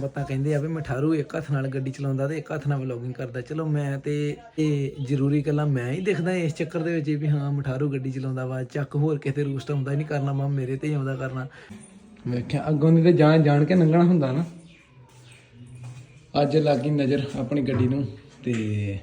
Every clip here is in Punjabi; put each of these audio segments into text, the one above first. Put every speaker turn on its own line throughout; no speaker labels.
ਬੱਤਾ ਕਹਿੰਦੇ ਆ ਵੀ ਮਠਾਰੂ ਇੱਕ ਹੱਥ ਨਾਲ ਗੱਡੀ ਚਲਾਉਂਦਾ ਤੇ ਇੱਕ ਹੱਥ ਨਾਲ ਵਲੌਗਿੰਗ ਕਰਦਾ। ਚਲੋ ਮੈਂ ਤੇ ਇਹ ਜ਼ਰੂਰੀ ਗੱਲਾਂ ਮੈਂ ਹੀ ਦਿਖਦਾ ਇਸ ਚੱਕਰ ਦੇ ਵਿੱਚ ਵੀ ਹਾਂ, ਮਠਾਰੂ ਗੱਡੀ ਚਲਾਉਂਦਾ ਵਾ, ਚੱਕ ਹੋਰ ਕਿਤੇ ਰੂਸਟ ਆਉਂਦਾ ਨਹੀਂ ਕਰਨਾ ਮਾ ਮੇਰੇ ਤੇ ਹੀ ਆਉਂਦਾ ਕਰਨਾ। ਵੇਖਿਆ ਅੱਗੋਂ ਦੀ ਤੇ ਜਾਣ ਜਾਣ ਕੇ ਲੰਘਣਾ ਹੁੰਦਾ ਨਾ। ਅੱਜ ਲੱਗੀ ਨਜ਼ਰ ਆਪਣੀ ਗੱਡੀ ਨੂੰ ਤੇ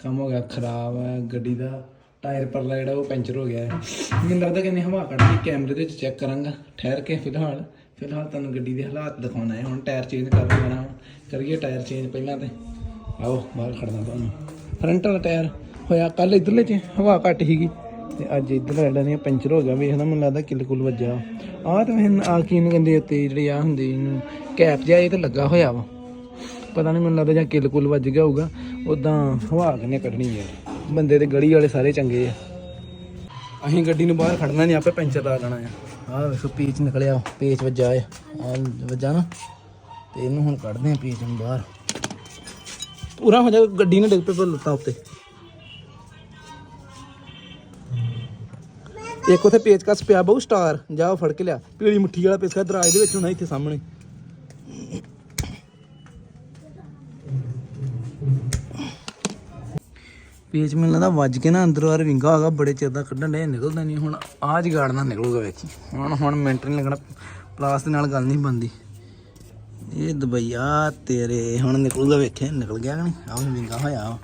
ਕੰਮ ਹੋ ਗਿਆ ਖਰਾਬ ਹੈ ਗੱਡੀ ਦਾ ਟਾਇਰ ਪਰਲਾ ਜਿਹੜਾ ਉਹ ਪੈਂਚਰ ਹੋ ਗਿਆ। ਮੈਨੂੰ ਲੱਗਦਾ ਕਿ ਇਹਨੇ ਹਵਾ ਕੱਢੀ ਕੈਮਰੇ ਦੇ ਵਿੱਚ ਚੈੱਕ ਕਰਾਂਗਾ, ਠਹਿਰ ਕੇ ਫਿਲਹਾਲ। ਫਿਲਹਾਲ ਤੁਹਾਨੂੰ ਗੱਡੀ ਦੇ ਹਾਲਾਤ ਦਿਖਾਉਣਾ ਹੈ। ਹੁਣ ਟਾਇਰ ਚੇਂਜ ਕਰ ਲੈਣਾ ਕਰੀਏ ਟਾਇਰ ਚੇਂਜ ਪਹਿਲਾਂ ਤੇ। ਆਓ, ਬਾਹਰ ਖੜਨਾ ਤੁਹਾਨੂੰ। ਫਰੰਟ ਵਾਲਾ ਟਾਇਰ ਹੋਇਆ ਕੱਲ ਇਧਰਲੇ 'ਚ, ਹਵਾ ਘੱਟ ਸੀਗੀ। ਤੇ ਅੱਜ ਇਧਰ ਜਿਹੜਾ ਨੇ ਪੈਂਚਰ ਹੋ ਗਿਆ ਵੇਖਦਾ ਮੈਨੂੰ ਲੱਗਦਾ ਕਿੱਲ ਕੁੱਲ ਵੱਜਾ ਆਹ ਤਾਂ ਮੈਂ ਆ ਕੀ ਨੂੰ ਕਹਿੰਦੇ ਉੱਤੇ ਜਿਹੜੇ ਆ ਹੁੰਦੇ ਇਹਨੂੰ ਕੈਪ ਜਿਹਾ ਇਹ ਤੇ ਲੱਗਾ ਹੋਇਆ ਵਾ। ਪਤਾ ਨਹੀਂ ਮੈਨੂੰ ਲੱਗਦਾ ਜਾਂ ਕਿੱਲ ਕੁੱਲ ਵੱਜ ਗਿਆ ਹੋਊਗਾ। ਉਦਾਂ ਹਵਾ ਕਿਨੇ ਕੱਢਣੀ ਹੈ ਬੰਦੇ ਤੇ ਗਲੀ ਵਾਲੇ ਸਾਰੇ ਚੰਗੇ ਆ। ਅਸੀਂ ਗੱਡੀ ਨੂੰ ਬਾਹਰ ਖੜਨਾ ਨਹੀਂ ਆਪੇ ਪੈਂਚਰ ਲਾ ਲੈਣਾ ਆ। ਆਹ ਵੇਖੋ, ਪੀਚ ਨਿਕਲਿਆ, ਪੇਚ ਵੱਜਾ ਆ ਆਹ ਵੱਜਾ ਨਾ, ਤੇ ਇਹਨੂੰ ਹੁਣ ਕੱਢਦੇ ਆ ਪੀਚ ਨੂੰ ਬਾਹਰ। ਪੂਰਾ ਹੋ ਜਾ ਗੱਡੀ ਨੇ ਡਿੱਗ ਪੇ ਪਰ ਲੱਤਾਂ ਉੱਤੇ। ਇੱਕ ਉਥੇ ਪੇਚਕਸ ਪਿਆ, ਬਹੁ ਸਟਾਰ, ਜਾ ਫੜ ਕੇ ਲਿਆ। ਪੀਲੀ ਮੁੱਠੀ ਵਾਲਾ ਪੇਚਕਸ ਦਰਾਜ ਦੇ ਵਿੱਚ ਹੋਣਾ ਇੱਥੇ ਸਾਹਮਣੇ। ਪੇਚ ਮੈਨੂੰ ਲੱਗਦਾ ਵੱਜ ਕੇ ਨਾ ਅੰਦਰੋਂ ਆ ਰਿੰਗਾ ਹੋਗਾ ਬੜੇ ਚਿਰ ਦਾ ਕੱਢਣ ਦੇ ਨਿਕਲਦਾ ਨਹੀਂ ਹੁਣ। ਆ ਜਗਾੜ ਨਾਲ ਨਿਕਲੂਗਾ ਵੇਖੀ ਹੁਣ ਹੁਣ ਮਿੰਟ ਨਹੀਂ ਲੱਗਣਾ, ਪਲਾਸ ਦੇ ਨਾਲ ਗੱਲ ਨਹੀਂ ਬੰਦੀ ਇਹ ਦਬਈਆ, ਤੇਰੇ, ਹੁਣ ਨਿਕਲੂਗਾ ਵੇਖੇ, ਨਿਕਲ ਗਿਆ ਕਿ ਆਹ ਵਿੰਗਾ ਹੋਇਆ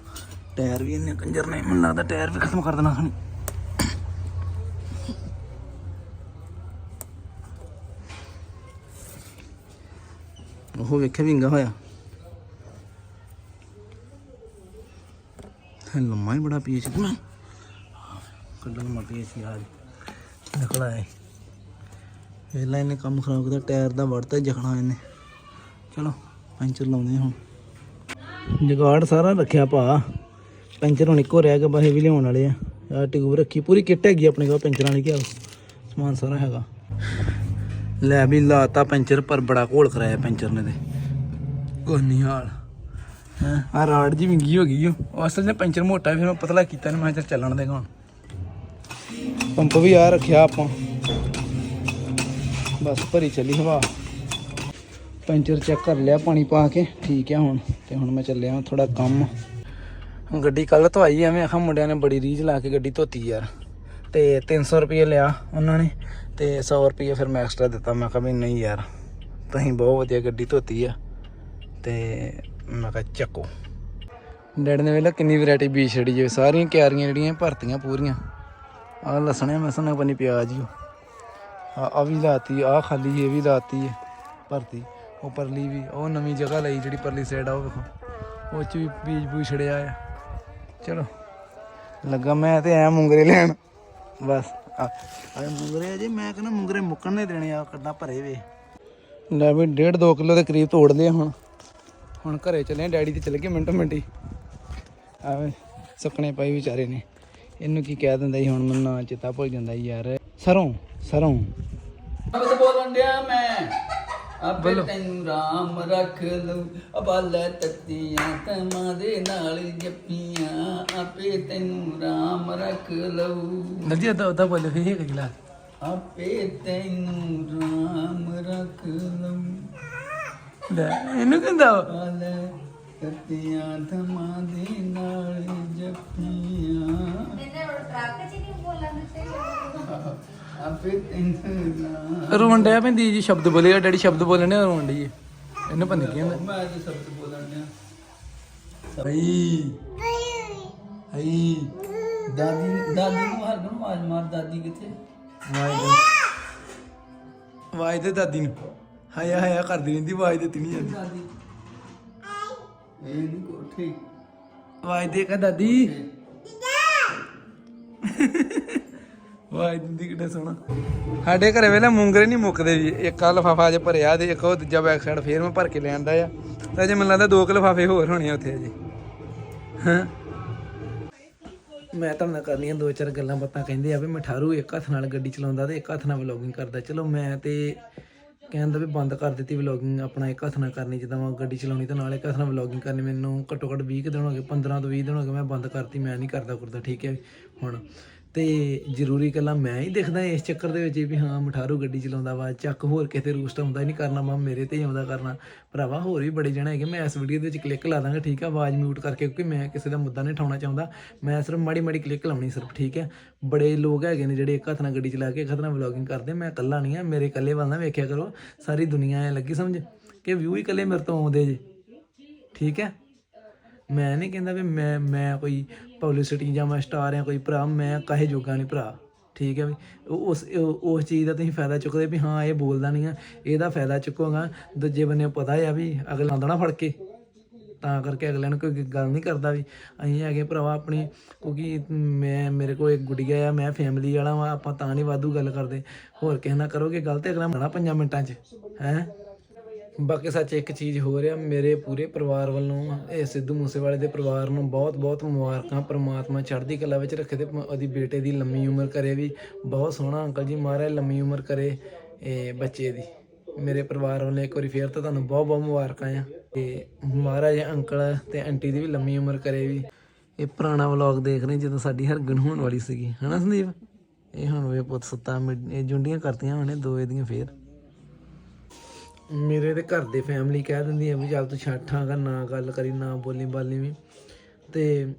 ਟਾਇਰ ਵੀ ਇਹਨੇ ਕੰਜਰ ਨਹੀਂ ਮੈਨੂੰ ਲੱਗਦਾ ਟਾਇਰ ਵੀ ਖਤਮ ਕਰ ਦੇਣਾ ਖਣੀ ਉਹ ਵੇਖਿਆ ਵਿੰਗਾ ਹੋਇਆ। ਲੰਮਾ ਹੀ ਬੜਾ ਪੀਸ ਕਿ ਕੱਢਣ ਮਾ ਪੀਸ ਯਾਰ ਨਿਕਲਾ ਹੈ ਵੇਲਾ ਇਹਨੇ ਕੰਮ ਖਰਾਬ ਕੀਤਾ, ਟਾਇਰ ਦਾ ਵੜਤਾ ਜਖਣਾ ਇਹਨੇ। ਚਲੋ, ਪੈਂਚਰ ਲਾਉਂਦੇ ਹੁਣ। ਜਗਾੜ ਸਾਰਾ ਰੱਖਿਆ ਭਾ। ਪੈਂਚਰ ਹੁਣ ਇੱਕੋ ਰਹਿ ਗਿਆ, ਬਸ ਇਹ ਵੀ ਲਿਆਉਣ ਵਾਲੇ ਆ। ਆ ਟਿਊਬ ਰੱਖੀ, ਪੂਰੀ ਕਿੱਟ ਹੈਗੀ ਆਪਣੇ ਕੋਲ, ਪੈਂਚਰਾਂ ਵਾਲੀ ਕਿ ਸਮਾਨ ਸਾਰਾ ਹੈਗਾ। ਲੈ ਵੀ ਲਾਤਾ ਪੈਂਚਰ, ਪਰ ਬੜਾ ਘੋਲ ਕਰਾਇਆ ਪੈਂਚਰ ਨੇ ਤੇ। ਕੋਈ ਨਹੀਂ ਹਾਲ। ਆ ਰਾਡ ਜੀ ਵਿੰਗੀ ਹੋ ਗਈ ਉਹ ਅਸਲ 'ਚ ਪੈਂਚਰ ਮੋਟਾ ਹੈ, ਫਿਰ ਮੈਂ ਪਤਲਾ ਕੀਤਾ ਨਹੀਂ ਮੈਂ ਕਿਹਾ ਚੱਲ ਚੱਲਣ ਦੇ ਹੁਣ ਪੰਪ ਵੀ ਆ ਰੱਖਿਆ ਆਪਾਂ। ਬਸ ਭਰੀ ਚੱਲੀ ਹਵਾ। ਪੈਂਚਰ ਚੈੱਕ ਕਰ ਲਿਆ ਪਾਣੀ ਪਾ ਕੇ। ਠੀਕ ਹੈ ਹੁਣ ਤੇ ਹੁਣ ਮੈਂ ਚੱਲਿਆ ਥੋੜਾ ਕੰਮ। ਗੱਡੀ ਕੱਲ ਧਵਾਈ ਐਵੇਂ ਆਖਾਂ ਮੁੰਡਿਆਂ ਨੇ ਬੜੀ ਰੀਝ ਲਾ ਕੇ ਗੱਡੀ ਧੋਤੀ ਯਾਰ। ਤੇ 300 ਰੁਪਏ ਲਿਆ ਉਹਨਾਂ ਨੇ ਤੇ 100 ਰੁਪਏ ਫਿਰ ਮੈਂ ਐਕਸਟਰਾ ਦਿੱਤਾ। ਮੈਂ ਕਿਹਾ ਵੀ ਨਹੀਂ ਯਾਰ ਤੁਸੀਂ ਬਹੁਤ ਵਧੀਆ ਗੱਡੀ ਧੋਤੀ ਆ। ਤੇ ਮੈਂ ਕਿਹਾ ਚੱਕੋ। ਡੈਡ ਨੇ ਵੇਲਾ ਕਿੰਨੀ ਵੈਰਾਈਟੀ ਬੀਜ ਛੜੀ ਜੇ ਸਾਰੀਆਂ ਕਿਆਰੀਆਂ ਜਿਹੜੀਆਂ ਭਰਤੀਆਂ ਪੂਰੀਆਂ। ਆ ਲਸਣੇ ਮਸਣੇ ਪਨੀ ਪਿਆਜ਼ ਹੀ ਆ। ਵੀ ਲਾਤੀ ਆ ਖਾਲੀ ਇਹ ਵੀ ਲਾਤੀ ਹੈ ਭਰਤੀ ਉਹ ਪਰਲੀ ਵੀ। ਉਹ ਨਵੀਂ ਜਗ੍ਹਾ ਲਈ ਜਿਹੜੀ ਪਰਲੀ ਸਾਈਡ ਆ, ਉਹ ਵੇਖੋ। ਉਹ ਚ ਵੀ ਬੀਜ ਬੂਜ ਛੜਿਆ ਆ। ਚਲੋ, ਲੱਗਾ ਮੈਂ ਤੇ ਐ ਮੁੰਗਰੇ ਲੈਣ। ਬਸ, ਆ ਆ ਮੁੰਗਰੇ ਅਜੇ ਮੈਂ ਕਹਿੰਦਾ ਮੁੰਗਰੇ ਮੁੱਕਣ ਨਹੀਂ ਦੇਣੇ ਆ ਕੱਡਾ ਭਰੇ ਵੇ। ਲੈ ਵੀ 1.5 2 ਕਿਲੋ ਦੇ ਕਰੀਬ ਤੋੜ ਲਿਆ ਹੁਣ। ਹੁਣ ਘਰੇ ਚੱਲੇ ਡੈਡੀ ਤੇ ਚਲੇ ਗਏ ਮਿੰਟੋ ਮਿੰਟੀ। ਆਵੇ ਸੁੱਕਣੇ ਪਾਈ ਵਿਚਾਰੇ ਨੇ। ਇਹਨੂੰ ਕੀ ਕਹਿ ਦਿੰਦਾ ਸੀ ਹੁਣ ਮੈਨੂੰ ਨਾਂ ਚੇਤਾ ਭੁੱਲ ਜਾਂਦਾ ਯਾਰ। ਸਰੋਂ ਸਰੋਂ।
ਬਸ ਬੋਲਣ ਡਿਆ ਮੈਂ ਆਪੇ ਤੈਨੂੰ ਰਾਮ ਰੱਖ ਲਊ। ਅਬਾਲੇ ਤੱਤੀਆਂ ਤਮਾਂ ਦੇ ਨਾਲ ਜੱਪੀਆਂ ਆਪੇ ਤੈਨੂੰ ਰਾਮ ਰੱਖ ਲਊ।
ਨਦੀ ਅੱਧਾ ਅੱਧਾ ਬੋਲੇ ਇੱਕ ਗਿਲਾ
ਆਪੇ ਤੈਨੂੰ ਰਾਮ ਰੱਖ ਲਊ।
ਲੈ ਇਹਨੂੰ ਕਹਿੰਦਾ
ਅਬਾਲੇ ਤੱਤੀਆਂ ਤਮਾਂ ਦੇ ਨਾਲ ਜੱਪੀਆਂ ਆਪੇ ਤੈਨੂੰ ਰਾਮ
ਰੋਣ ਡਿਆ ਪੈਂਦੀ ਜੀ ਸ਼ਬਦ ਬੋਲੇ ਡੈਡੀ ਸ਼ਬਦ ਬੋਲਣ ਰੋਣ ਡਈ ਇਹਨੂੰ ਪਤਾ ਕੀ ਹੁੰਦਾ।
ਮੈਂ ਤੇ ਸ਼ਬਦ ਬੋਲਣ ਡਿਆ।
ਹਈ। ਹਈ।
ਦਾਦੀ ਦਾਦੀ ਨੂੰ ਮਾਰ ਨੂੰ ਮਾਰ ਮਾਰ ਦਾਦੀ ਕਿੱਥੇ?
ਦੇ ਦਾਦੀ ਨੂੰ। ਹਾਇਆ ਹਾਇਆ ਕਰਦੀ ਰਹਿੰਦੀ ਵਾਈ ਦਿੱਤੀ ਨਹੀਂ ਜਾਂਦੀ।
ਦਾਦੀ ਇਹ ਨਹੀਂ ਕੋਠੇ
ਵਾਈ ਦੇ ਕਾ ਦਾਦੀ। ਵਾਈ ਦਿੰਦੀ ਕਿੱਡਾ ਸੋਹਣਾ। ਸਾਡੇ ਘਰੇ ਵੇਲੇ ਮੂੰਗਰੇ ਨਹੀਂ ਮੁੱਕਦੇ ਜੀ। ਇੱਕ ਆ ਲਫਾਫਾ ਅਜੇ ਭਰਿਆ ਤੇ ਇੱਕ ਉਹ ਦੂਜਾ ਬੈਕ ਸਾਈਡ ਫੇਰ ਮੈਂ ਭਰ ਕੇ ਲੈ ਆਂਦਾ ਆ। ਤੇ ਅਜੇ ਮੈਨੂੰ ਲੱਗਦਾ ਦੋ ਕੁ ਲਫਾਫੇ ਹੋਰ ਹੋਣੇ ਆ ਉੱਥੇ ਅਜੇ। ਹਾਂ? ਮੈਂ ਤੁਹਾਨੂੰ ਕਰਨੀਆਂ ਦੋ ਚਾਰ ਗੱਲਾਂ ਬਾਤਾਂ ਕਹਿੰਦੇ ਆ ਵੀ ਮਠਾਰੂ ਇੱਕ ਹੱਥ ਨਾਲ ਗੱਡੀ ਚਲਾਉਂਦਾ ਤੇ ਇੱਕ ਹੱਥ ਨਾਲ ਵਲੌਗਿੰਗ ਕਰਦਾ। ਚਲੋ ਮੈਂ ਤੇ ਕਹਿੰਦਾ ਵੀ ਬੰਦ ਕਰ ਦਿੱਤੀ ਵਲੌਗਿੰਗ ਆਪਣਾ ਇੱਕ ਹੱਥ ਨਾਲ ਕਰਨੀ, ਜਿੱਦਾਂ ਮੈਂ ਗੱਡੀ ਚਲਾਉਣੀ ਤੇ ਨਾਲ ਇੱਕ ਹੱਥ ਨਾਲ ਵਲੌਗਿੰਗ ਕਰਨੀ, ਮੈਨੂੰ ਘੱਟੋ ਘੱਟ 20 ਕੁ ਦਿਨ ਹੋ ਗਏ 15 ਤੋਂ 20 ਦਿਨ ਹੋ ਗਏ ਮੈਂ ਬੰਦ ਕਰਤੀ, ਮੈਂ ਨਹੀਂ ਕਰਦਾ ਕਰਦਾ, ਠੀਕ ਹੈ ਹੁਣ। ਤੇ ਜ਼ਰੂਰੀ ਕੱਲਾ ਮੈਂ ਹੀ ਦਿਖਦਾ ਇਸ ਚੱਕਰ ਦੇ ਵਿੱਚ ਵੀ ਹਾਂ, ਮਠਾਰੂ ਗੱਡੀ ਚਲਾਉਂਦਾ ਵਾ, ਚੱਕ ਹੋਰ ਕਿਤੇ ਰੂਸਟ ਆਉਂਦਾ ਹੀ ਨਹੀਂ ਕਰਨਾ ਮਾ ਮੇਰੇ ਤੇ ਹੀ ਆਉਂਦਾ ਕਰਨਾ। ਭਰਾਵਾ ਹੋਰ ਵੀ ਬੜੇ ਜਣੇ ਹੈਗੇ, ਮੈਂ ਇਸ ਵੀਡੀਓ ਦੇ ਵਿੱਚ ਕਲਿੱਕ ਲਾ ਦਾਂਗਾ, ਠੀਕ ਆ? ਆਵਾਜ਼ ਮਿਊਟ ਕਰਕੇ, ਕਿਉਂਕਿ ਮੈਂ ਕਿਸੇ ਦਾ ਮੁੱਦਾ ਨਹੀਂ ਠਾਉਣਾ ਚਾਹੁੰਦਾ। ਮੈਂ ਸਿਰਫ ਮਾੜੀ ਮਾੜੀ ਕਲਿੱਕ ਲਾਉਣੀ ਸਿਰਫ, ਠੀਕ ਹੈ ਬੜੇ ਲੋਕ ਹੈਗੇ ਨੇ ਜਿਹੜੇ ਇੱਕ ਹੱਥ ਨਾਲ ਗੱਡੀ ਚਲਾ ਕੇ, ਇੱਕ ਹੱਥ ਨਾਲ ਵਲੌਗਿੰਗ ਕਰਦੇ, ਮੈਂ ਇਕੱਲਾ ਨਹੀਂ ਆ, ਮੇਰੇ ਇਕੱਲੇ ਵੱਲ ਨਾ ਵੇਖਿਆ ਕਰੋ, ਸਾਰੀ ਦੁਨੀਆ ਐ ਲੱਗੀ, ਸਮਝ? ਕਿ ਵਿਊ ਹੀ ਇਕੱਲੇ ਮੇਰੇ ਤੋਂ ਆਉਂਦੇ ਜੇ, ਠੀਕ ਹੈ ਮੈਂ ਨਹੀਂ ਕਹਿੰਦਾ ਵੀ ਮੈਂ ਮੈਂ ਕੋਈ ਪਬਲਿਸਿਟੀ ਜਾਂ ਮੈਂ ਸਟਾਰ ਆ ਕੋਈ ਭਰਾ, ਮੈਂ ਕਾਹੇ ਜੋਗਾ ਨਹੀਂ ਭਰਾ। ਠੀਕ ਹੈ ਵੀ? ਉਹ- ਉਸ ਉਸ ਚੀਜ਼ ਦਾ ਤੁਸੀਂ ਫਾਇਦਾ ਚੁੱਕਦੇ ਵੀ ਹਾਂ, ਇਹ ਬੋਲਦਾ ਨਹੀਂ ਆ, ਇਹਦਾ ਫਾਇਦਾ ਚੁੱਕੋਗਾ। ਦੂਜੇ ਬੰਨੇ ਪਤਾ ਆ ਵੀ ਅਗਲਾ ਆਉਂਦਾ ਨਾ ਫੜ ਕੇ। ਤਾਂ ਕਰਕੇ ਅਗਲਿਆਂ ਨੂੰ ਕੋਈ ਗੱਲ ਨਹੀਂ ਕਰਦਾ ਵੀ, ਅਸੀਂ ਹੈਗੇ ਭਰਾਵਾ ਆਪਣੀ, ਕਿਉਂਕਿ ਮੈਂ, ਮੇਰੇ ਕੋਲ ਇੱਕ ਗੁੱਡੀਆ ਆ, ਮੈਂ ਫੈਮਿਲੀ ਵਾਲਾ ਵਾਂ, ਆਪਾਂ ਤਾਂ ਨਹੀਂ ਵਾਧੂ ਗੱਲ ਕਰਦੇ। ਹੋਰ ਕਿਸੇ ਨਾਲ ਕਰੋਗੇ ਗਲਤ ਅਗਲਾ ਮਣਾ ਪੰਜਾਂ ਮਿੰਟਾਂ 'ਚ, ਹੈ? ਬਾਕੀ ਸੱਚ ਇੱਕ ਚੀਜ਼ ਹੋ ਰਿਹਾ ਮੇਰੇ ਪੂਰੇ ਪਰਿਵਾਰ ਵੱਲੋਂ ਇਹ ਸਿੱਧੂ ਮੂਸੇਵਾਲੇ ਦੇ ਪਰਿਵਾਰ ਨੂੰ ਬਹੁਤ ਬਹੁਤ ਮੁਬਾਰਕਾਂ। ਪ੍ਰਮਾਤਮਾ ਚੜ੍ਹਦੀ ਕਲਾ ਵਿੱਚ ਰੱਖੇ ਤੇ ਉਹਦੀ ਬੇਟੇ ਦੀ ਲੰਮੀ ਉਮਰ ਕਰੇ ਵੀ। ਬਹੁਤ ਸੋਹਣਾ ਅੰਕਲ ਜੀ ਮਹਾਰਾਜ, ਲੰਮੀ ਉਮਰ ਕਰੇ ਇਹ ਬੱਚੇ ਦੀ। ਮੇਰੇ ਪਰਿਵਾਰ ਵੱਲੋਂ ਇੱਕ ਵਾਰੀ ਫੇਰ ਤਾਂ ਤੁਹਾਨੂੰ ਬਹੁਤ ਬਹੁਤ ਮੁਬਾਰਕਾਂ ਆ। ਤੇ ਮਹਾਰਾਜ ਅੰਕਲ ਤੇ ਆਂਟੀ ਦੀ ਵੀ ਲੰਮੀ ਉਮਰ ਕਰੇ ਵੀ। ਇਹ ਪੁਰਾਣਾ ਵਲੌਗ ਦੇਖ ਰਹੇ ਜਦੋਂ ਸਾਡੀ ਹਰਗਨ ਹੋਣ ਵਾਲੀ ਸੀਗੀ। ਹਨਾ ਸੰਦੀਪ? ਇਹ ਹੁਣ ਵੇ ਪੁੱਤ, ਸੁੱਤਾ ਮਿਡ- ਇਹ ਜੁੰਡੀਆਂ ਕਰਤੀਆਂ ਉਹਨੇ ਦੋ ਇਹਦੀਆਂ ਫੇਰ। ਮੇਰੇ ਤੇ ਘਰ ਦੇ ਫੈਮਿਲੀ ਕਹਿ ਦਿੰਦੀ ਆ ਵੀ ਚੱਲ ਤੂੰ ਛੱਠਾਂਗਾ ਨਾ ਗੱਲ ਕਰੀ ਨਾ ਬੋਲੀ ਬਾਲੀ ਵੀ। ਤੇ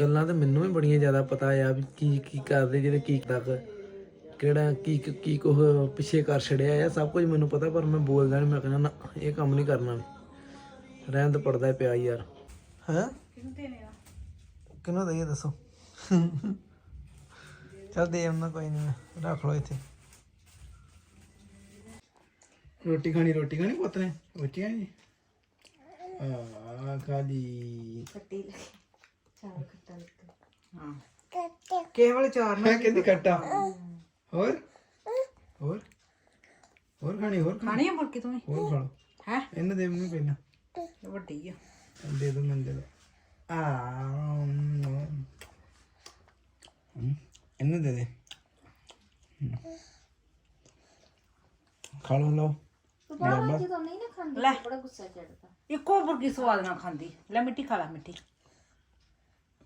ਗੱਲਾਂ ਤਾਂ ਮੈਨੂੰ ਵੀ ਬੜੀਆਂ ਜ਼ਿਆਦਾ ਪਤਾ ਆ ਵੀ ਕੀ ਕੀ ਕਰਦੇ ਜਿਹੜੇ ਕੀ ਤੱਕ ਕਿਹੜਾ ਕੀ ਕੀ- ਕੀ ਕੁਛ ਪਿੱਛੇ ਕਰ ਛੜਿਆ ਆ ਸਭ ਕੁਝ ਮੈਨੂੰ ਪਤਾ ਪਰ ਮੈਂ ਬੋਲਦਾ ਨਹੀਂ ਮੈਂ ਕਹਿੰਦਾ ਨਾ ਇਹ ਕੰਮ ਨਹੀਂ ਕਰਨਾ ਰਹਿਣ ਤਾਂ ਪੜਦਾ ਪਿਆ ਯਾਰ। ਹੈ? ਕਿਹਨੂੰ ਦਈਏ ਦੱਸੋ? ਚੱਲ ਦੇ ਉਹਨਾਂ ਕੋਈ ਨਹੀਂ ਰੱਖ ਲਓ ਇੱਥੇ। ਰੋਟੀ ਖਾਣੀ ਰੋਟੀ ਖਾਣੀ ਪੁੱਤ ਨੇ? ਰੋਟੀਆਂ ਜੀ ਆ ਖਾਲੀ।
ਕੇਵਲ ਚਾਰ
ਮੈਂ ਕਹਿੰਦੀ ਕੱਟਾ ਹੋਰ? ਹੋਰ? ਹੋਰ ਖਾਣੀ ਹੋਰ ਖਾਣੀ?
ਖਾਣੀ ਆ ਮੁਰਕੀ ਤੂੰ
ਹੋਰ ਖਾ ਲਓ।
ਹੈ?
ਇਹਨੂੰ ਦੇ ਮੈਨੂੰ ਪਹਿਲਾਂ।
ਵੱਡੀ ਆ।
ਦੇ ਦੋ ਮੈਨੂੰ ਦੇ ਦੋ। ਆ ਇਹਨੂੰ ਦੇ ਦੇ। ਖਾ ਲਓ ਲਓ।
ਲੈ ਇੱਕੋ ਮੁਰਗੀ ਸਵਾਦ ਨਾਲ ਖਾਂਦੀ। ਲੈ ਮਿੱਟੀ ਖਾ ਲੈ ਮਿੱਟੀ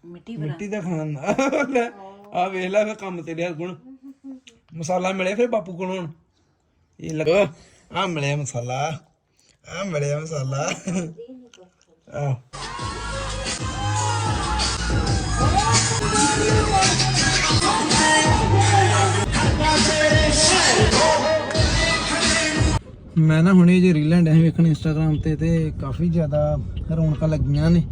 ਮਿੱਟੀ ਬਣਾ।
ਮਿੱਟੀ ਦਾ। ਖਾਣ ਆ ਵੇਖ ਲੈ ਫੇ ਕੰਮ ਗੁਣ ਮਸਾਲਾ ਮਿਲਿਆ ਫੇ ਬਾਪੂ ਕੋਲ ਹੁਣ। ਇਹ ਲੱਗ। ਆ ਮਿਲਿਆ ਮਸਾਲਾ। ਆ ਮਿਲਿਆ ਮਸਾਲਾ। ਆ ਮੈਂ ਨਾ ਹੁਣੇ ਜੇ ਰੀਲਾਂ ਡੇ ਵੇਖਣ ਇੰਸਟਾਗ੍ਰam ਤੇ ਤੇ ਕਾਫੀ ਜ਼ਿਆਦਾ ਰੌਣਕਾਂ ਲੱਗੀਆਂ ਨੇ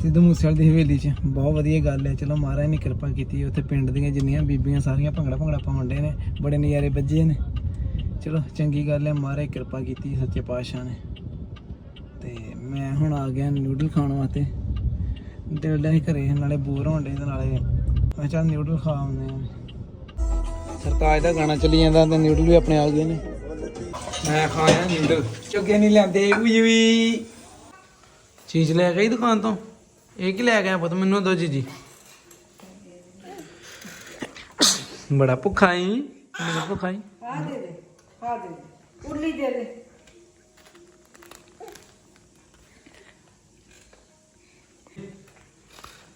ਸਿੱਧੂ ਮੂਸੇਵਾਲੇ ਦੀ ਹਵੇਲੀ 'ਚ। ਬਹੁਤ ਵਧੀਆ ਗੱਲ ਹੈ। ਚਲੋ ਮਹਾਰਾਜ ਨੇ ਕਿਰਪਾ ਕੀਤੀ ਉੱਥੇ ਪਿੰਡ ਦੀਆਂ ਜਿੰਨੀਆਂ ਬੀਬੀਆਂ ਸਾਰੀਆਂ ਭੰਗੜਾ ਭੰਗੜਾ ਪਾਉਣ ਡੇ ਨੇ। ਬੜੇ ਨਜ਼ਾਰੇ ਵੱਜੇ ਨੇ। ਚਲੋ ਚੰਗੀ ਗੱਲ ਹੈ। ਮਹਾਰਾਜ ਕਿਰਪਾ ਕੀਤੀ ਸੱਚੇ ਪਾਤਸ਼ਾਹ ਨੇ। ਤੇ ਮੈਂ ਹੁਣ ਆ ਗਿਆ ਨਿਊਡਲ ਖਾਣ ਵਾਸਤੇ। ਦਿਲ ਡਿਆ ਘਰੇ ਨਾਲੇ ਬੋਰ ਹੋਣ ਡੇ ਤੇ ਨਾਲੇ। ਮੈਂ ਚੱਲ ਨਿਊਡਲ ਖਾ ਆਉਂਦੇ ਆ ਸਰਤਾਜ ਦਾ ਗਾਣਾ ਚੱਲੀ ਜਾਂਦਾ ਤੇ ਨਿਊਡਲ ਵੀ ਆਪਣੇ ਆ ਗਏ ਨੇ। ਮੈਂ ਖਾਇਆ ਨਿਊਡਲ ਚੁੱਕੇ ਨਹੀਂ ਲੈਂਦੇ ਉਈ ਉਈ। ਚੀਜ਼ ਲੈ ਗਈ ਦੁਕਾਨ ਤੋਂ? ਇਹ ਕੀ ਲੈ ਗਿਆ ਪੁੱਤ? ਮੈਨੂੰ ਦੋ ਜੀ ਬੜਾ ਭੁੱਖਾ ਹੀ ਮੈਨੂੰ ਭੁੱਖਾ ਹੀ
ਆ ਦੇ ਦੇ ਆ ਦੇ ਦੇ। ਉਰਲੀ ਦੇ ਦੇ।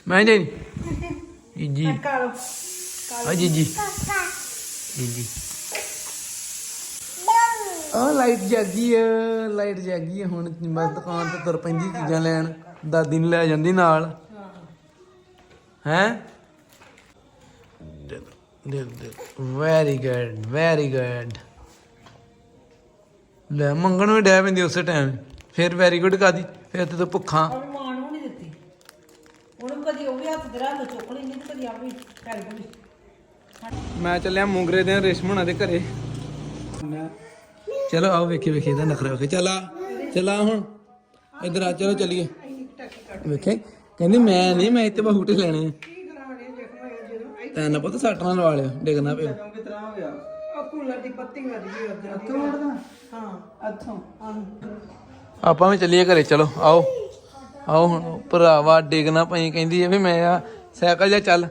ਮੈਂ ਦੇ ਜੀ ਜੀ
ਕਾਲੋ
ਜੀ ਜੀ ਜੀ ਆ ਲਾਈਟ ਜਾਗੀ ਆ ਲਾਈਟ ਜਾਗੀ ਆ ਹੁਣ ਮੈਂ ਦੁਕਾਨ ਤੇ ਤੁਰ ਪੈਂਦੀ ਚੀਜ਼ਾਂ ਲੈਣ। ਦਾਦੀ ਨੂੰ ਲੈ ਜਾਂਦੀ ਨਾਲ। ਹੈ? ਵੈਰੀ ਗੁੱਡ ਵੈਰੀ ਗੁੱਡ ਲੈ ਮੰਗਣ ਵੀ ਡੈ ਪੈਂਦੀ ਉਸੇ ਟਾਈਮ ਫਿਰ ਵੈਰੀ ਗੁੱਡ ਕਾਦੀ ਫਿਰ ਤੇ ਤੂੰ ਭੁੱਖਾ।
ਉਹਨੂੰ ਮਾਂ ਨੂੰ ਨਹੀਂ ਦਿੱਤੀ। ਉਹਨੂੰ ਕਦੀ ਉਹ ਵੀ ਹੱਥ ਦੇ ਰਾਹ ਚੁੱਕ ਨਹੀਂ ਤੇ ਕਦੀ ਆਪ ਵੀ ਕਰ ਗਈ
ਮੈਂ ਚੱਲਿਆ ਮੁੰਗਰੇ ਦੇ ਰੇਸ਼ਮ ਹੁਣਾਂ ਦੇ ਘਰੇ। ਚਲੋ ਆਓ ਵੇਖੀ ਵੇਖੀ ਇਹਦਾ ਨਖਰਾ ਵੇਖੀ। ਚਲਾ ਆ, ਚਲ ਹੁਣ। ਇਧਰ ਆ, ਚਲੋ ਚਲੀਏ। ਵੇਖੇ, ਕਹਿੰਦੀ ਮੈਂ ਨਹੀਂ, ਮੈਂ ਇੱਥੇ ਬਹੂਟੇ ਲੈਣੇ ਤੈਨੂੰ ਪਤਾ ਸੱਟ ਨਾਲ ਲਵਾ ਲਿਓ ਡਿੱਗਣਾ ਪਿਆ। ਆਪਾਂ ਵੀ ਚੱਲੀਏ ਘਰੇ, ਚਲੋ, ਆਓ। ਆਓ ਹੁਣ, ਭਰਾਵਾ ਡਿੱਗਣਾ ਪਈ, ਕਹਿੰਦੀ ਐ ਵੀ ਮੈਂ ਆ ਸਾਈਕਲ ਜਾਂ ਚੱਲ।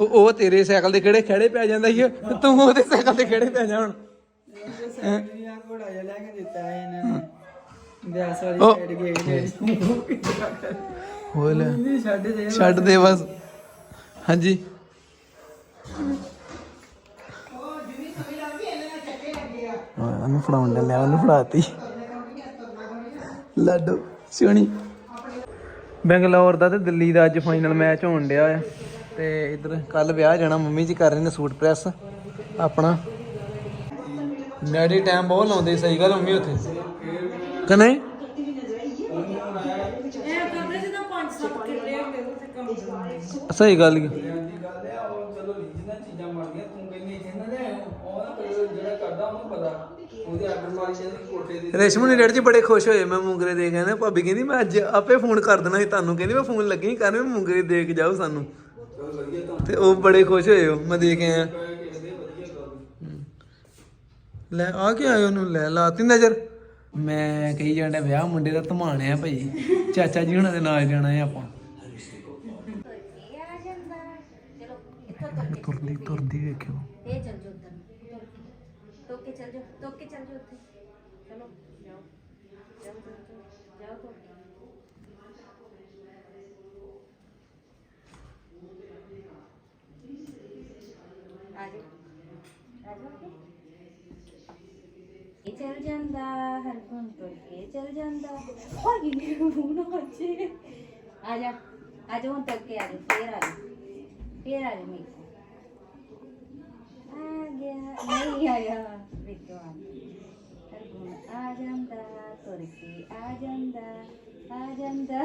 ਉਹ ਉਹ ਤੇਰੇ ਸਾਈਕਲ ਦੇ ਕਿਹੜੇ ਖੜੇ ਪੈ ਜਾਂਦਾ ਸੀ। ਤੂੰ ਉਹਦੇ ਸਾਈਕਲ ਦੇ ਕਿਹੜੇ ਪੈ ਜਾ ਹੁਣ।
ਨਵਾਂ ਘੋੜਾ ਜਿਹਾ ਲੈ ਕੇ ਦਿੱਤਾ ਹੈ ਇਹਨਾਂ ਨੇ। ਵਿਆਸ ਵਾਲੀ
ਉਹ।
ਸਾਈਡ ਗੇਟ
ਦੇ ਹੋ
ਲੈ। ਨਹੀਂ
ਛੱਡ ਦੇ ਫੜਾਤੀ। ਲਾਡੋ ਸੋਹਣੀ ਬੰਗਲੌਰ ਦਾ ਤੇ ਦਿੱਲੀ ਦਾ ਅੱਜ ਫਾਈਨਲ ਮੈਚ ਹੋਣ ਡਿਆ ਤੇ ਇਧਰ ਕੱਲ ਵਿਆਹ ਜਾਣਾ ਮੰਮੀ ਜੀ ਕਰ ਰਹੇ ਨੇ ਸੂਟ ਪ੍ਰੈਸ ਆਪਣਾ। ਡੈਡੀ ਟਾਈਮ ਬਹੁਤ ਲਾਉਂਦੇ ਸਹੀ ਗੱਲ ਮੰਮੀ ਉੱਥੇ। ਕਨੇ ਸਹੀ ਗੱਲ ਕੀ
ਦੀ ਗੱਲ ਹੈ ਉਹ ਚਲੋ ਰੀਜਨਲ ਚੀਜ਼ਾਂ ਬਣਦੀਆਂ ਤੂੰ ਕਹਿੰਦੀ ਇੱਥੇ ਨਾ ਲੈ ਉਹ ਨਾ ਕੋਈ ਜਿਹੜਾ ਕਰਦਾ ਉਹਨੂੰ ਪਤਾ। ਉਹਦੇ ਆਰਡਰ ਮਾਰੀ ਜਾਂਦੀ ਕੋਠੇ ਦੇ
ਰੇਸ਼ਮ ਨੇ ਡੈਡ ਜੀ ਬੜੇ ਖੁਸ਼ ਹੋਏ ਮੈਂ ਮੂੰਗਰੇ ਦੇ ਕੇ ਭਾਬੀ ਕਹਿੰਦੀ ਮੈਂ ਅੱਜ ਆਪੇ ਫੋਨ ਕਰ ਦੇਣਾ ਸੀ ਤੁਹਾਨੂੰ। ਕਹਿੰਦੀ ਮੈਂ ਫੋਨ ਲੱਗੀ ਕਰਨ ਮੂੰਗਰੇ ਦੇ ਕੇ ਜਾਓ ਸਾਨੂੰ।
ਚਲ ਵਧੀਆ ਤਾਂ।
ਤੇ ਉਹ ਬੜੇ ਖੁਸ਼ ਹੋਏ ਉਹ ਮੈਂ ਦੇ ਕੇ ਆਇਆ। ਲੈ ਆ ਕੇ ਆਏ ਉਹਨੂੰ ਲੈ ਲਾਤੀ ਨਜ਼ਰ। ਮੈਂ ਕਹੀ ਜਾਂਦਾ ਵਿਆਹ ਮੁੰਡੇ ਦਾ ਧਮਾਣਿਆ ਭਾਈ। ਚਾਚਾ ਜੀ ਹੁਣਾਂ ਦੇ ਨਾਲ ਜਾਣਾ ਹੈ ਆਪਾਂ। ਤੁਰਦੀ ਤੁਰਦੀ ਵੇਖਿਓ।
ਇਹ ਚੱਲ ਜੋ ਉਧਰ ਨੂੰ ਤੁਰ ਕੇ ਚੱਲ ਜਾ ਤੁਰ ਕੇ ਚੱਲ ਜਾ ਉੱਥੇ। ਚਲੋ ਜਾਓ। ਜਾਓ ਜਾਓ, ਜਾਓ ਜਾਓ ਤੁਰ ਕੇ ਆ ਜਾ ਆ ਜਾ ਇਹ ਚੱਲ ਜਾਂਦਾ ਹਰ ਕੋਣ ਤੁਰ ਕੇ ਚੱਲ ਜਾਂਦਾ ਹਾਏ ਮੂੰਹ ਨਾ ਬੱਚੇ ਆ ਜਾ ਆ ਜਾ ਹੁਣ ਤੱਕ ਕੇ ਆ ਜਾ ਫੇਰ ਆ ਜਾ ਫੇਰ ਆ ਜਾ ਮੇਰੇ ਕੋਲ ਆ ਗਿਆ ਨਹੀਂ ਆਇਆ ਵਿਦਵਾਨ ਹਰ ਗੁਣ ਆ ਜਾਂਦਾ ਤੁਰ ਕੇ ਆ ਜਾਂਦਾ ਆ ਜਾਂਦਾ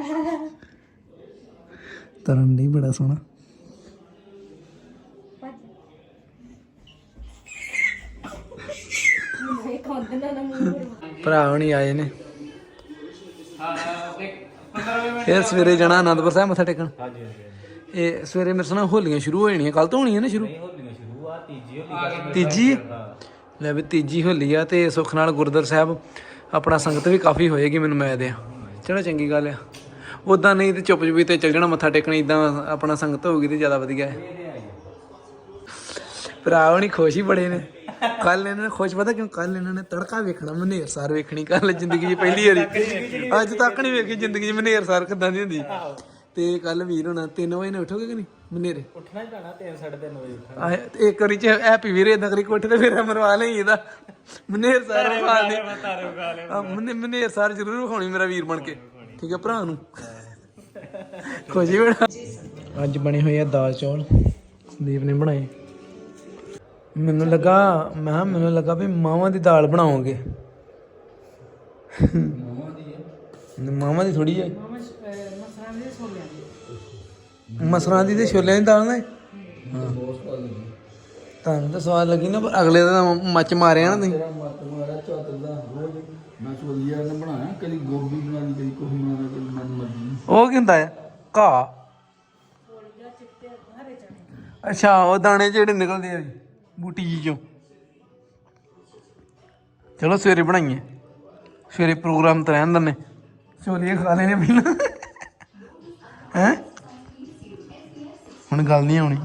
ਤਰਨ ਦੀ ਬੜਾ ਸੋਹਣਾ
ਭੱਜ ਮੈਂ ਕੰਦ ਨਾ ਨਾ ਮੂੰਹ
ਭਰਾ ਹੁਣੀ ਆਏ ਨੇ। ਫਿਰ ਸਵੇਰੇ ਜਾਣਾ ਆਨੰਦਪੁਰ ਸਾਹਿਬ ਮੱਥਾ ਟੇਕਣ। ਹਾਂਜੀ ਹਾਂਜੀ ਇਹ ਸਵੇਰੇ ਮੇਰੇ ਸੁਣਾ ਹੋਲੀਆਂ ਸ਼ੁਰੂ ਹੋ ਜਾਣੀਆਂ ਕੱਲ ਤੋਂ ਹੋਣੀਆਂ ਨੇ ਸ਼ੁਰੂ? ਹੋਲੀਆਂ ਸ਼ੁਰੂ ਆ ਤੀਜੀ ਹੋਲੀ ਤੀਜੀ? ਲੈ ਵੀ ਤੀਜੀ ਹੋਲੀ ਆ ਤੇ ਸੁਖ ਨਾਲ ਗੁਰਦਰ ਸਾਹਿਬ ਆਪਣਾ ਸੰਗਤ ਵੀ ਕਾਫੀ ਹੋਏਗੀ ਮੈਨੂੰ ਮੈਂ ਦੇ ਚਲੋ ਚੰਗੀ ਗੱਲ ਆ। ਉਦਾਂ ਨਹੀਂ ਤੇ ਚੁੱਪ ਚੁਪੀ ਤੇ ਚੱਲ ਜਾਣਾ ਮੱਥਾ ਟੇਕਣ ਇਦਾਂ ਆਪਣਾ ਸੰਗਤ ਹੋਊਗੀ ਤੇ ਜ਼ਿਆਦਾ ਵਧੀਆ ਹੈ। ਭਰਾ ਹੁਣੀ ਖੁਸ਼ ਹੀ ਬੜੇ ਨੇ। ਕੱਲ ਇਹਨਾਂ ਨੇ ਖੁਸ਼ ਪਤਾ ਕਿਉਂ? ਕੱਲ ਇਹਨਾਂ ਨੇ ਤੜਕਾ ਵੇਖਣਾ ਮਨੇਰ ਸਾਰ ਵੇਖਣੀ ਕੱਲ ਜ਼ਿੰਦਗੀ 'ਚ ਪਹਿਲੀ ਵਾਰੀ। ਅੱਜ ਤੱਕ ਨਹੀਂ ਵੇਖੀ ਜ਼ਿੰਦਗੀ 'ਚ ਮਨੇਰ ਸਾਰ ਕਿਦਾਂ ਦੀ ਹੁੰਦੀ। ਤੇ ਕੱਲ ਵੀਰ ਹੋਣਾ 3 ਵਜੇ ਨਾਲ ਉਠੋਗੇ ਕਿ ਨਹੀਂ ਮਨੇਰੇ?
ਉੱਠਣਾ ਹੀ ਪੈਣਾ 3:30 ਵਜੇ ਉੱਠਣਾ।
ਇੱਕ ਵਾਰੀ ਚ ਹੈਪੀ ਵੀਰੇ ਇਦਾਂ ਕਰੀ ਕੋਠੇ ਤੇ ਫੇਰ ਮਰਵਾ ਲਈ ਇਹਦਾ। ਮਨੇਰ ਸਾਰ ਵਿਖਾ ਦੇ
ਤਾਰੇ ਉਗਾ ਲੈ
ਆ, ਮਨੇ ਮਨੇਰ ਸਾਰ ਜ਼ਰੂਰ ਵਿਖਾਉਣੀ ਮੇਰਾ ਵੀਰ ਬਣ ਕੇ। ਠੀਕ ਹੈ ਭਰਾ ਨੂੰ। ਖੁਸ਼ੀ ਬੜਾ ਅੱਜ ਬਣੇ ਹੋਏ ਆ ਦਾਲ ਚੌਲ। ਸੰਦੀਪ ਨੇ ਬਣਾਏ। ਮੈਨੂੰ ਲੱਗਾ ਮੈਂ ਕਿਹਾ ਮੈਨੂੰ ਲੱਗਾ ਵੀ ਮਾਵਾਂ ਦੀ ਦਾਲ ਬਣਾਓਗੇ। ਮਾਵਾਂ ਦੀ ਥੋੜੀ ਹੈ। ਮਸਰਾਂ ਦੀ ਤੇ ਛੋਲਿਆਂ ਦੀ ਦਾਲ ਨਾ? ਤੁਹਾਨੂੰ ਤਾਂ ਸਵਾਦ ਲੱਗੀ ਨਾ ਪਰ ਅਗਲੇ ਦਾ ਮੱਚ ਮਾਰਿਆ ਨਾ ਤੁਸੀਂ।
ਤੇਰਾ ਮੱਤ ਮਾਰਾ ਝੱਤ ਦਾ। ਰੋਜ਼ ਮੈਂ ਛੋਲੀਆ ਨੇ ਬਣਾਇਆ ਕਦੀ ਗੋਭੀ ਬਣਾ ਲਈ ਕਦੀ ਕੁਝ ਬਣਾ ਲਿਆ ਕਦੀ ਮਨ ਮਰਜ਼ੀ
ਉਹ ਕੀ ਹੁੰਦਾ ਹੈ? ਘਾਹ। ਅੱਛਾ ਉਹ ਦਾਣੇ ਜਿਹੜੇ ਨਿਕਲਦੇ ਆ ਜੀ, ਬੂਟੀ ਜੀ ਚੋਂ। ਚਲੋ ਸਵੇਰੇ ਬਣਾਈਏ। ਸਵੇਰੇ ਪ੍ਰੋਗਰਾਮ ਤਾਂ ਰਹਿਣ ਦਿੰਨੇ ਛੋਲੀਆਂ ਖਾ ਲੈਣੇ ਪਹਿਲਾਂ। ਹੈ? ਹੁਣ ਗੱਲ ਨਹੀਂ ਆਉਣੀ।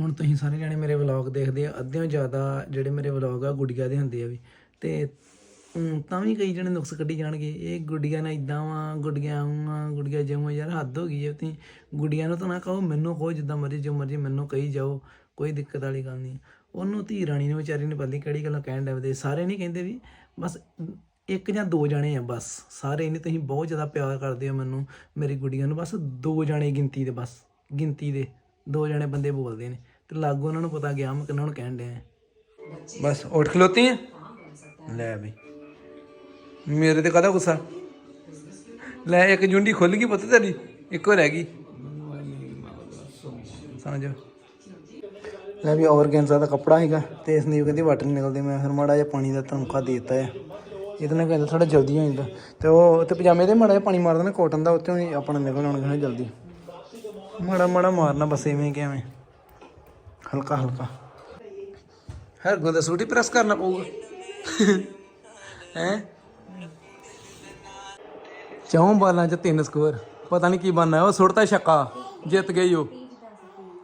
ਹੁਣ ਤੁਸੀਂ ਸਾਰੇ ਜਾਣੇ ਮੇਰੇ ਵਲੌਗ ਦੇਖਦੇ ਆ। ਅੱਧਿਓਂ ਜ਼ਿਆਦਾ ਜਿਹੜੇ ਮੇਰੇ ਵਲੌਗ ਆ ਗੁੱਡੀਆਂ ਦੇ ਹੁੰਦੇ ਆ ਵੀ। ਤੇ ਤਾਂ ਵੀ ਕਈ ਜਣੇ ਨੁਕਸ ਕੱਢੀ ਜਾਣਗੇ। ਇਹ ਗੁੱਡੀਆਂ ਨਾ ਇਦਾਂ ਵਾ ਗੁੱਡੀਆਂ ਆਉਂ ਗੁੱਡੀਆਂ ਜਿਉਂ ਯਾਰ ਹੱਦ ਹੋ ਗਈ ਹੈ ਤੁਸੀਂ ਗੁੱਡੀਆਂ ਨੂੰ ਤਾਂ ਨਾ ਕਹੋ ਮੈਨੂੰ ਕਹੋ ਜਿੱਦਾਂ ਮਰਜ਼ੀ ਜੋ ਮਰਜ਼ੀ ਮੈਨੂੰ ਕਹੀ ਜਾਓ ਕੋਈ ਦਿੱਕਤ ਵਾਲੀ ਗੱਲ ਨਹੀਂ। ਉਹਨੂੰ ਧੀ ਰਾਣੀ ਨੂੰ ਵਿਚਾਰੀ ਨੇ ਪੱਲੀ ਕਿਹੜੀ ਗੱਲੋਂ ਕਹਿਣ ਡਵਦੇ ਸਾਰੇ ਨਹੀਂ ਕਹਿੰਦੇ ਵੀ ਬਸ ਇੱਕ ਜਾਂ ਦੋ ਜਾਣੇ ਆ ਬਸ। ਸਾਰੇ ਨਹੀਂ ਤੁਸੀਂ ਬਹੁਤ ਜ਼ਿਆਦਾ ਪਿਆਰ ਕਰਦੇ ਹੋ ਮੈਨੂੰ ਮੇਰੀ ਗੁੱਡੀਆਂ ਨੂੰ। ਬਸ ਦੋ ਜਾਣੇ ਗਿਣਤੀ ਦੇ ਬਸ। ਗਿਣਤੀ ਦੇ ਦੋ ਜਾਣੇ ਬੰਦੇ ਬੋਲਦੇ ਨੇ। ਤੇ ਲਾਗੂ ਉਹਨਾਂ ਨੂੰ ਪਤਾ ਗਿਆ ਮੈਂ ਕਿੰਨਾਂ ਨੂੰ ਕਹਿਣ ਡਿਆ। ਬਸ ਉੱਠ ਖਲੋਤੀ ਲੈ ਬਈ। ਮੇਰੇ ਤੇ ਕਾਹਦਾ ਗੁੱਸਾ? ਲੈ ਇੱਕ ਜੁੰਡੀ ਖੁੱਲ ਗਈ ਪੁੱਤ ਤੇਰੀ ਇੱਕੋ ਰਹਿ ਗਈ ਸਮਝੋ ਲੈ ਵੀ ਔਰਗੈਂਜ਼ਾ ਦਾ ਕੱਪੜਾ ਹੈਗਾ ਤੇ ਸੰਦੀਪ ਕਹਿੰਦੀ ਵਾਟਰ ਨਹੀਂ ਨਿਕਲਦੇ ਮੈਂ ਫਿਰ ਮਾੜਾ ਜਿਹਾ ਪਾਣੀ ਦਾ ਤਣਕਾ ਦੇ ਦਿੱਤਾ ਹੈ ਇਹਦੇ ਨਾਲ ਕਹਿੰਦਾ ਥੋੜਾ ਜਲਦੀ ਹੋ ਜਾਂਦਾ। ਤੇ ਉਹ ਤੇ ਪਜਾਮੇ ਤੇ ਮਾੜਾ ਜਿਹਾ ਪਾਣੀ ਮਾਰ ਦੇਣਾ ਕਾਟਨ ਦਾ ਉੱਤੇ ਹੀ ਆਪਣਾ ਨਿਕਲ ਆਉਣਗੇ ਜਲਦੀ। ਮਾੜਾ ਮਾੜਾ ਮਾਰਨਾ ਬਸ ਐਵੇਂ ਕਿ ਐਵੇਂ ਹਲਕਾ ਹਲਕਾ। ਹਰ ਗੋਦਾ ਸੂਟ ਹੀ ਪ੍ਰੈਸ ਕਰਨਾ ਪਊਗਾ। ਹੈ? ਚੌਂ ਬਾਲਾਂ 'ਚ ਤਿੰਨ ਸਕੋਰ? ਪਤਾ ਨਹੀਂ ਕੀ ਬਣਨਾ, ਉਹ ਸੁੱਟਤਾ ਛੱਕਾ, ਜਿੱਤ ਗਈ ਉਹ।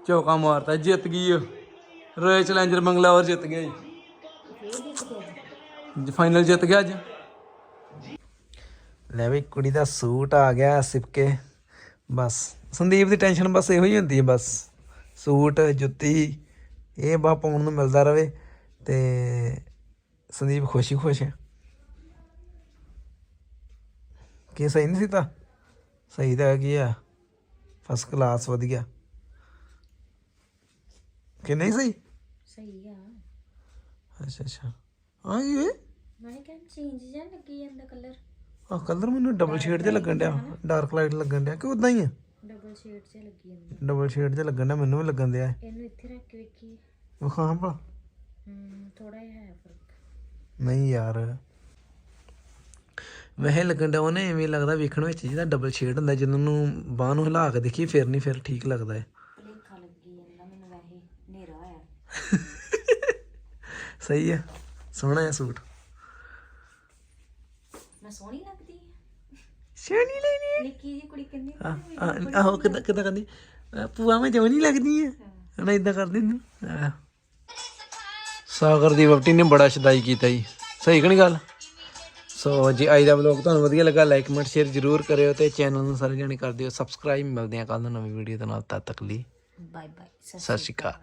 ਚੌਕਾ ਮਾਰਤਾ, ਜਿੱਤ ਗਈ ਉਹ। ਰੋਇਲ ਚੈਲੰਜਰ ਬੰਗਲੌਰ ਜਿੱਤ ਗਿਆ ਜੀ। ਫਾਈਨਲ ਜਿੱਤ ਗਿਆ ਅੱਜ। ਲੈ ਵੀ, ਕੁੜੀ ਦਾ ਸੂਟ ਆ ਗਿਆ ਸਿਪਕੇ। ਬਸ, ਸੰਦੀਪ ਦੀ ਟੈਨਸ਼ਨ ਬਸ ਇਹੋ ਹੀ ਹੁੰਦੀ ਹੈ, ਬਸ। ਸੂਟ, ਜੁੱਤੀ, ਇਹ ਬਾ ਪਾਉਣ ਨੂੰ ਮਿਲਦਾ ਰਵੇ ਤੇ ਸੰਦੀਪ ਖੁਸ਼ੀ ਖੁਸ਼ ਹੈ। ਕੀ ਸਹੀ ਨਹੀਂ ਸੀ ਤਾਂ ਸਹੀ ਤਾਂ ਕੀ ਆ। ਫਸਟ ਕਲਾਸ ਵਧੀਆ। ਕਿ ਨਹੀਂ ਸਹੀ?
ਸਹੀ ਆ।
ਅੱਛਾ ਅੱਛਾ। ਆ ਇਹ
ਮੈਂ ਕਿਹਾ ਚੇਂਜ ਜਾਂ ਲੱਗੀ ਜਾਂਦਾ ਕਲਰ
ਆ ਕਲਰ ਮੈਨੂੰ ਡਬਲ ਸ਼ੇਡ 'ਚ ਲੱਗਣ ਡਿਆ। ਡਾਰਕ ਲਾਈਟ ਲੱਗਣ ਡਿਆ। ਕਿ ਉਦਾਂ ਹੀ ਆ?
ਡਬਲ ਸ਼ੇਡ 'ਚ ਲੱਗੀ ਜਾਂਦਾ।
ਡਬਲ ਸ਼ੇਡ 'ਚ ਲੱਗਣ ਡਿਆ ਮੈਨੂੰ ਵੀ ਲੱਗਣ ਡਿਆ।
ਇਹਨੂੰ ਇੱਥੇ ਰੱਖ ਕੇ ਵੇਖੀ
ਵਿਖਾਂ ਭਲਾ।
ਹੂੰ ਥੋੜਾ ਜਿਹਾ ਹੈ ਫ਼ਰਕ।
ਨਹੀਂ ਯਾਰ। ਵੈਸੇ ਲੱਗਣ ਡਿਆ ਉਹਨੇ ਐਵੇਂ ਲੱਗਦਾ ਵੇਖਣ ਵਿੱਚ ਜਿਹਦਾ ਡਬਲ ਸ਼ੇਡ ਹੁੰਦਾ ਜਦੋਂ ਨੂੰ ਬਾਹ ਨੂੰ ਹਿਲਾ ਕੇ ਦੇਖੀ ਫਿਰ ਨਹੀਂ ਫਿਰ ਠੀਕ ਲੱਗਦਾ ਹੈ
ਭਲੇਖਾ ਲੱਗੀ ਜਾਂਦਾ ਮੈਨੂੰ ਵੈਸੇ ਹਨੇਰਾ ਹੋਇਆ।
ਸਹੀ ਹੈ ਸੋਹਣਾ ਹੈ ਸੂਟ।
ਮੈਂ ਸੋਹਣੀ ਲੱਗਦੀ ਹਾਂ
ਸੋਹਣੀ ਲੱਗਦੀ
ਨਿੱਕੀ ਜੀ ਕੁੜੀ ਕਹਿੰਦੀ
ਆ ਆਹੋ ਕਿਦਾਂ ਕਿਦਾਂ ਕਹਿੰਦੀ? ਭੂਆ ਮੈਂ ਜਵਨੀ ਲੱਗਦੀ ਹੈ। ਹਣਾ ਇਦਾਂ ਕਰਦੀ ਨੂੰ। ਸਾਗਰ ਦੀ ਵਪਟੀ ਨੇ ਬੜਾ ਸ਼ਦਾਈ ਕੀਤਾ ਜੀ। ਸਹੀ ਕਿ ਨਹੀਂ ਗੱਲ? ਸੋ ਜੀ ਅੱਜ ਦਾ ਵਲੌਗ ਤੁਹਾਨੂੰ ਵਧੀਆ ਲੱਗਾ ਲਾਈਕ ਕਮੈਂਟ ਸ਼ੇਅਰ ਜਰੂਰ ਕਰਿਓ ਤੇ ਚੈਨਲ ਨੂੰ ਸਾਰੇ ਜਣੇ ਕਰ ਦਿਓ। ਸਬਸਕ੍ਰਾਈਬ ਮਿਲਦੇ ਆ ਕੱਲ ਨੂੰ ਨਵੀਂ ਵੀਡੀਓ ਦੇ ਨਾਲ ਤਦ ਤੱਕ ਲਈ
ਬਾਏ ਬਾਏ
ਸਤਿ ਸ਼੍ਰੀ ਅਕਾਲ।